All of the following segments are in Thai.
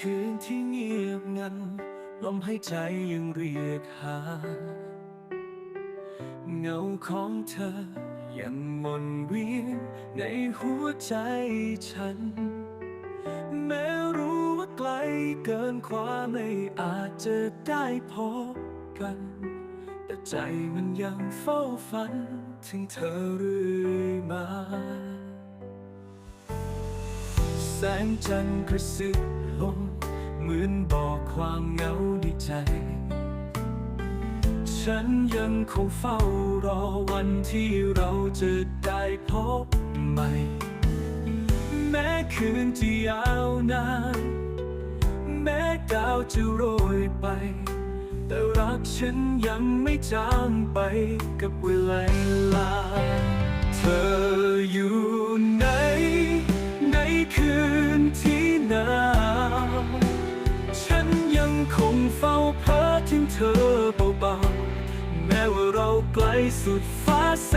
คืนที่เงียบงัน ลมหายใจยังเรียกหา เงาของเธอ ยังวนเวียนในหัวใจฉัน แม้รู้ว่าไกลเกินความไม่อาจจะได้พบกัน แต่ใจมันยังเฝ้าฝัน ถึงเธอเรื่อยมาแสงจันทร์กระซิบลง เหมือนบอกความเหงาในใจ ฉันยังคงเฝ้ารอวันที่เราจะได้พบใหม่ แม้คืนที่ยาวนาน แม้ดาวจะโรยไป แต่รักฉันยังไม่จางไปกับเวลาเธออยู่ เฝ้าเพ้อถึงเธอเบาๆ แม้ว่าเราไกลสุดฟ้าแส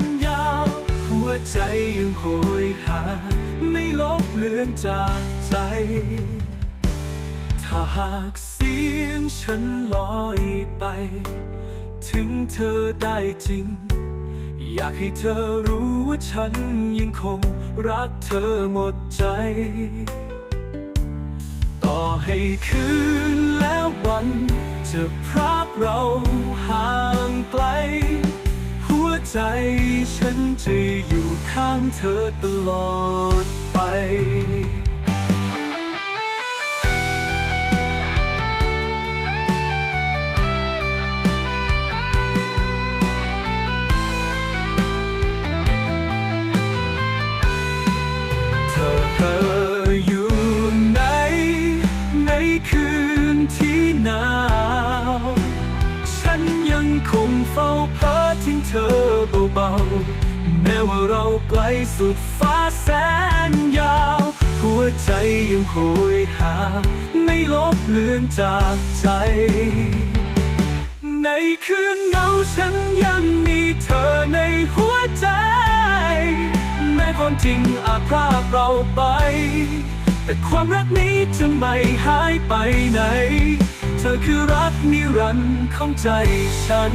นยาว หัวใจยังโหยหา ไม่ลบเลือนจากใจ ถ้าหากเสียงฉันลอยไป ถึงเธอได้จริง อยากให้เธอรู้ว่าฉันยังคงรักเธอหมดใจ ต่อให้คืนแล้ววัน จะพรากเราห่างไกล หัวใจฉันจะอยู่ข้างเธอตลอด คงเฝ้าเพ้อถึงเธอเบาๆแม้ว่าเราไกลสุดฟ้าแสนยาว หัวใจยังโหยหา ไม่ลบเลือนจากใจ ในคืนเงาฉันยังมีเธอในหัวใจ แม้ความจริงอาจพรากเราไป แต่ความรักนี้จะไม่หายไปไหน เธอคือรักนิรันดร์ของใจฉัน